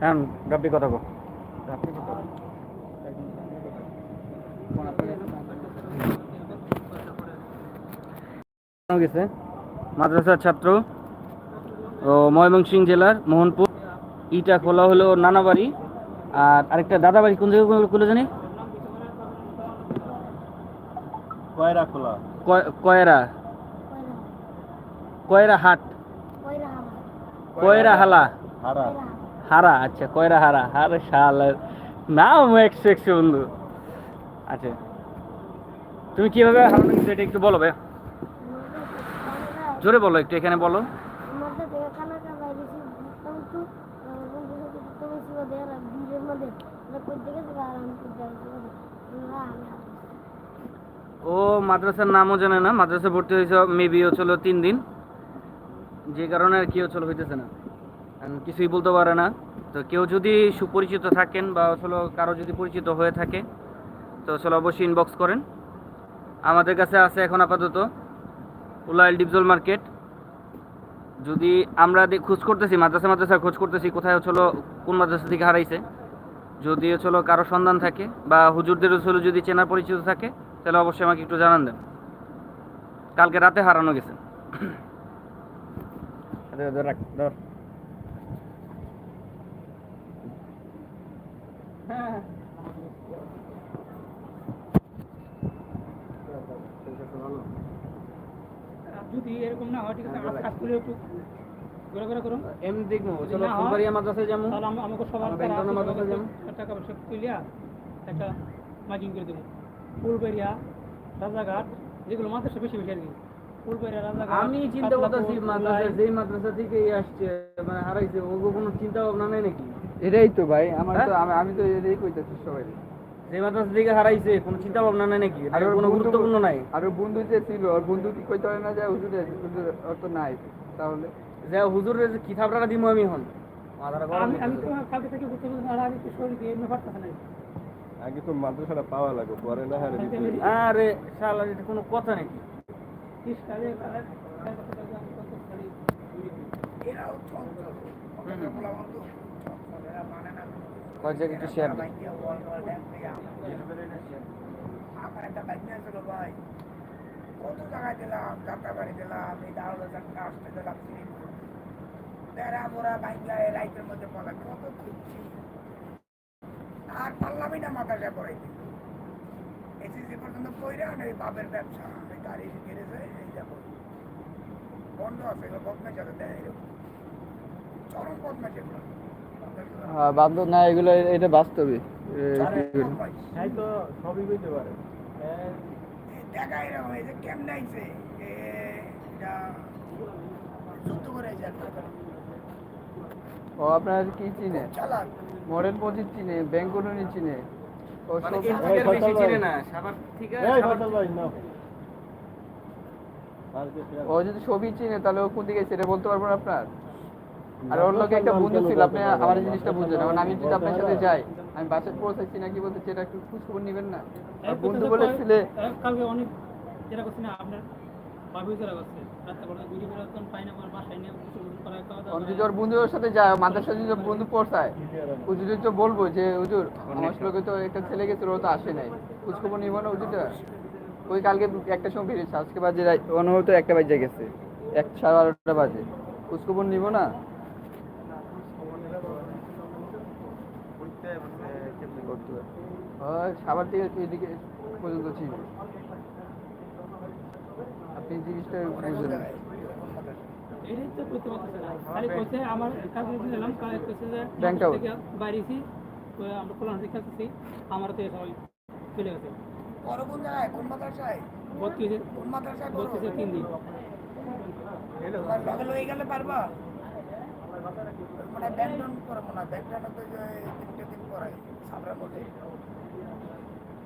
হ্যাঁ রাব্বি কথা কো গেছে। মাদ্রাসার ছাত্র ও ময়মনসিংহ জেলার মোহনপুর। ইটা খোলা হলো নানাবাড়ি আর আরেকটা দাদাবাড়ি কোন জায়গায় খুলে জানি? কয়রা খোলা? কয়রা? কয়রা হাট। কয়রা হালা। হারা। হারা আচ্ছা কয়রা হারা? হারে শাল নাম একশো একশো বন্ধু। আচ্ছা তুমি কীভাবে হারানো গেছো এটা একটু বলো ভাই জোরে বলো একটু এখানে বলো। ও মাদ্রাসার নামও জানে না। মাদ্রাসা ভর্তি হয়েছে মেবি হচ্ছিল তিন দিন। যে কারণে আর কি চলো হইতেছে না। কিছুই বলতে পারে না। তো কেউ যদি সুপরিচিত থাকেন বা হচ্ছিল কারও যদি পরিচিত হয়ে থাকে তো হচ্ছিল অবশ্যই ইনবক্স করেন। আমাদের কাছে আছে এখন আপাতত উলাইল ডিপজল মার্কেট। যদি আমরা খোঁজ করতেছি মাদ্রাসা মাদ্রাসা খোঁজ করতেছি কোথায় হচ্ছিল কোন মাদ্রাসা থেকে হারাইছে। যদি হচ্ছিল কারও সন্ধান থাকে বা হুজুরদের হচ্ছিল যদি চেনা পরিচিত থাকে তাহলে অবশ্যই আমাকে একটু জানান দেন। কালকে রাতে হারানো গেছে। ধর, ধর, রাখ, ধর। যদি এরকম না হয় ঠিক আছে আমার কাজ করে একটু ঘোরা ঘোরা করুন। এমনি দেখব চলো ফুলবাড়িয়া মাদ্রাসায় যাব। তাহলে আমি আমাকে সবার আমরা যাব। টাকা পয়সা একটা মার্কিং করে দেবো। ফুলবেরিয়া রাজাঘাট যেগুলো মাদ্রাসা বেশি বেশি আর কি। আমি চিন্তা করতেছি মাদ্রাসা। যেই মাদ্রাসা থেকে আসছে মানে হারাইছে ওগো কোনো চিন্তা ভাবনা নেই নাকি? এটাই তো ভাই আমার তো হ্যাঁ? আমি আমি তো এটাই কইতাছি সবাই। যে মাদ্রাসা থেকে হারাইছে কোনো চিন্তা ভাবনা নেই নাকি? আর কোনো গুরুত্বপূর্ণ নাই? আর বন্ধু যে ছিল বন্ধু কি কইতে পারে না যে হুজুর নাই। তাহলে যে হুজুরের কিতাবটা দিব আমি এখন? আমি আমি কালকে থেকে আমি তো শরীর দিয়ে এমনি পারতেছে না। আগে তো মাদ্রাসাটা পাওয়া লাগে পরে না হারে আরে শালা এটা কোনো কথা নাকি কালে কালকে থেকে আমি কত করি কয়েক জায়গায় একটু শেয়ার কত জায়গায় দিলাম যাত্রা বাড়ি এই তেরা মোরা বাইঙ্গায় রাইতের মধ্যে পড়া কত খুঁজছি আর পারলামই না মাথাটা পড়াইতে এসিসি পর্যন্ত পড়ে না এই বাবের ব্যবসা এই গাড়ি গেড়েছে এই যাব। বন্ধ আছে, এগুলো দেয় এরকম। চরম বদমের যেগুলো হ্যাঁ বান্ধব না এগুলো এটা বাস্তবে। ও আপনার কি চিনে? মডেল পঁচিশ চিনে ব্যাংকরণী চিনে। ও মানে চিনে না? ও যদি ছবি চিনে তাহলে ও কোন দিকে সেটা বলতে পারব না আপনার? আর ওর লোকে একটা বন্ধু ছিল আপনি আমার জিনিসটা বুঝলেন এখন আমি যদি আপনার সাথে যাই আমি বাসায় পৌঁছাচ্ছি নাকি বলতে সেটা একটু খোঁজ খবর নেবেন না? আর বন্ধু বলেছিলে কালকে অনেক যেটা করছি না আপনার সাথে যায় মাদ্রাসা যদি বন্ধু পড়তায় তো বলব যে হুজুর আমার লোকে তো একটা ছেলে গেছিল ও তো আসে নাই। খোঁজ খবর নিব না হুজুরটা? ওই কালকে একটা সময় বেরিয়েছে আজকে বাজে রাত- অনুভব তো একটা বাজে গেছে। এক সাড়ে বারোটা বাজে। খোঁজ খবর নিব না হয় সাবার থেকে এদিকে পর্যন্ত ছিল। আপনি জিনিসটা এটাই তো করতে পারতেছে না খালি কইছে আমার কাছে দিলাম কালে কইছে যে ব্যাংকটা মাদ্রাসা থেকে বাইরেছি তো আমরা কোলান থেকে তো সবাই চলে গেছে। বড় কোন জায়গায়? কোন মাদ্রাসায়? বত্রিশে কোন মাদ্রাসায় বত্রিশে তিন দিন। তোমার লগে লগে গেলে পারবা? মানে ব্যাংডন করে ব্যাংডন তো তিনটে দিন পরে সাবরা মধ্যে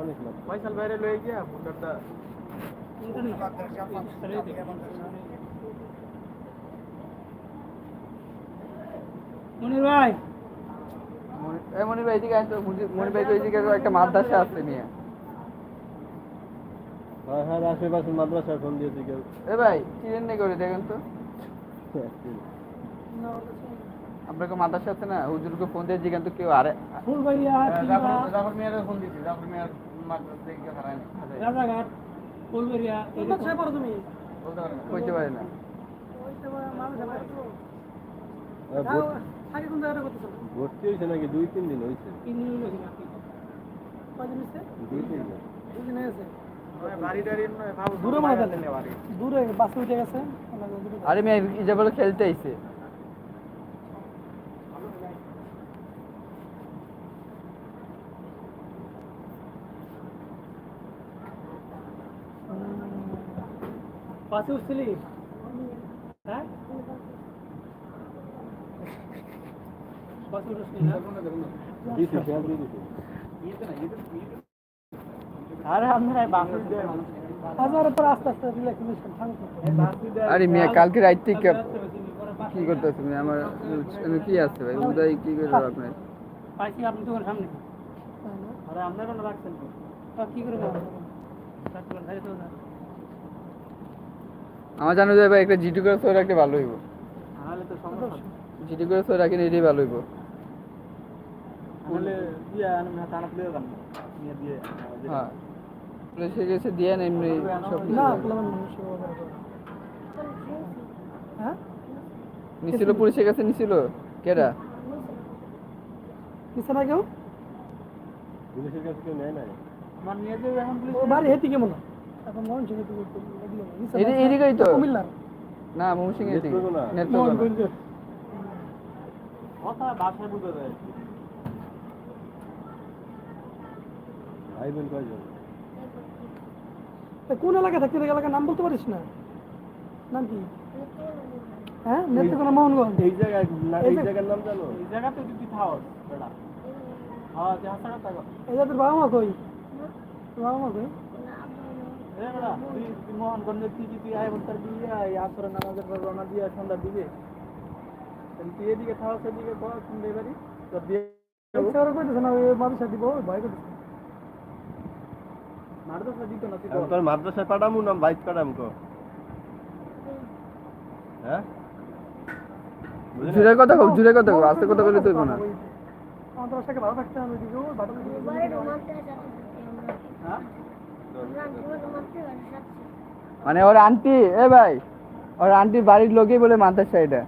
অনেক মাদ্রাসা ফয়সাল বাইরে লয়ে গিয়া ভোটারটা মনির ভাই। এই মনির ভাই এদিকে আসো মনির ভাই তো এদিকে একটা মাদ্রাসা আছে নিয়ে। হ্যাঁ হ্যাঁ আশেপাশে মাদ্রাসা ফোন দিয়েছি কেউ। এ ভাই চিনেন না করে দেখেন তো? আপনাকে মাদ্রাসা আছে না? হুজুরকে ফোন দিয়ে জিজ্ঞান তো কেউ আরে ফুলবাড়িয়া কিংবা জাফর মিয়ার ফোন দিছি জাফর মিয়ার রাজাঘাট পড়ো তুমি। কইতে পারে না। ভর্তি- হয়েছে নাকি দুই তিন দিন হয়েছে? দূরে বাসে উঠে গেছে। আরে মেয়ে খেলতে আইছে। বাসে উঠছিলি? হ্যাঁ? বাসে উঠছিলি না? আরে মেয়ে কালকে রাত থেকে কি করতেছ তুমি আমার আমি কি আছে ভাই? উদয় কি করে আপনার? পাইছি আপনি দোকান সামনে। আরে আপনারা না রাখছেন তো? তা কি করে নেওয়া রাখবেন খাই তো না আমার জানো যে ভাই একটা জিটি করে সই রাখলে ভালো হইব। তাহলে তো সমস্যা জিটি করে সই রাখলে এটাই ভালো হইব। হ্যাঁ। পুলিশের কাছে দিয়ে না এমনি সব না করে। বললাম মানুষ হ্যাঁ? নিছিল পুলিশের কাছে নিছিল? কেডা? কিসে না কেউ? পুলিশের কাছে কেউ নেয় নাই। আমার নিয়ে যাবে এখন পুলিশ ও বাড়ি হেঁটে কেমন এখন মন তো এদিকেই তো। কুমিল্লার? না মৌসিং এদিকে নেত্রকোনা। নেত্রকোনা কথা ভাষায় বুঝতে যায় ভাই বোন কয়জন? কোন এলাকা থাকতে এলাকার নাম বলতে পারিস না? নাম কি? হ্যাঁ নেত্রকোনা মোহনগঞ্জ। এই জায়গায় না- এই জায়গার নাম জানো? এই জায়গাতে যদি থাও বেড়া। হ্যাঁ যে হাসাটা থাকো। এই যাদের বাবা মা কই? তোর বাবা মা কই? বেড়া তুই তুই আয় বলতার দিয়ে আসরে নামাজের পর রওনা দিয়ে সন্ধ্যার দিকে। তুই এদিকে সেদিকে দিয়ে তোর মাদ্রাসায় পাঠামু না বাইক পাঠাম কো। হ্যাঁ? জুড়ে কথা হোক জুড়ে কথা হোক আস্তে কথা বলে তুই না। আমাদের বাসাকে ভালো থাকতে হবে। ওই ভালো হ্যাঁ? মানে ওর আন্টি এ ভাই ওর আন্টির বাড়ির লোকই বলে মাদ্রাসা এটা।